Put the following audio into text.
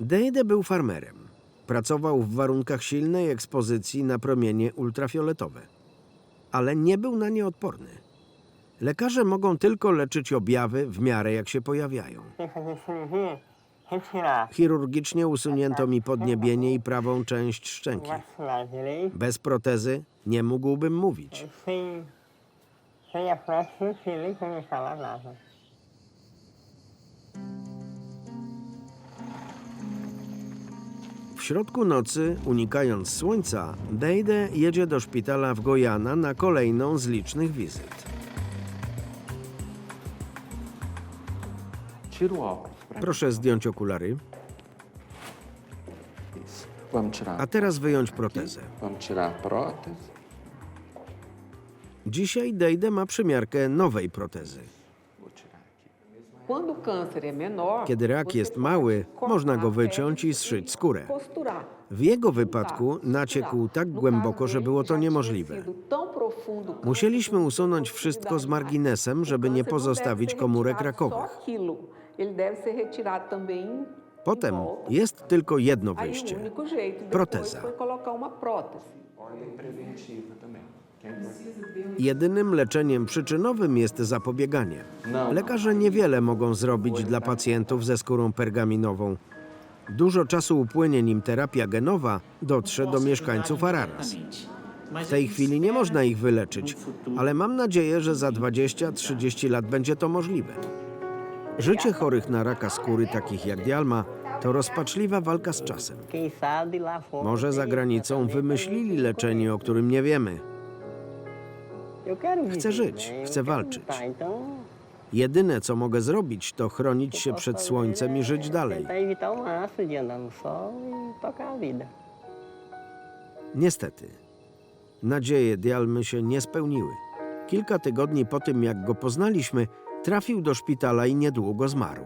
Dejde był farmerem. Pracował w warunkach silnej ekspozycji na promienie ultrafioletowe. Ale nie był na nie odporny. Lekarze mogą tylko leczyć objawy w miarę jak się pojawiają. Chirurgicznie usunięto mi podniebienie i prawą część szczęki. Bez protezy nie mógłbym mówić. W środku nocy, unikając słońca, Deide jedzie do szpitala w Gojana na kolejną z licznych wizyt. Proszę zdjąć okulary, a teraz wyjąć protezę. Dzisiaj Deide ma przymiarkę nowej protezy. Kiedy rak jest mały, można go wyciąć i zszyć skórę. W jego wypadku naciekł tak głęboko, że było to niemożliwe. Musieliśmy usunąć wszystko z marginesem, żeby nie pozostawić komórek rakowych. Potem jest tylko jedno wyjście. Proteza. Jedynym leczeniem przyczynowym jest zapobieganie. No. Lekarze niewiele mogą zrobić dla pacjentów ze skórą pergaminową. Dużo czasu upłynie, nim terapia genowa dotrze do mieszkańców Araras. W tej chwili nie można ich wyleczyć, ale mam nadzieję, że za 20-30 lat będzie to możliwe. Życie chorych na raka skóry, takich jak Dialma, to rozpaczliwa walka z czasem. Może za granicą wymyślili leczenie, o którym nie wiemy. Chcę żyć, chcę walczyć. Jedyne, co mogę zrobić, to chronić się przed słońcem i żyć dalej. Niestety, nadzieje Dialmy się nie spełniły. Kilka tygodni po tym, jak go poznaliśmy, trafił do szpitala i niedługo zmarł.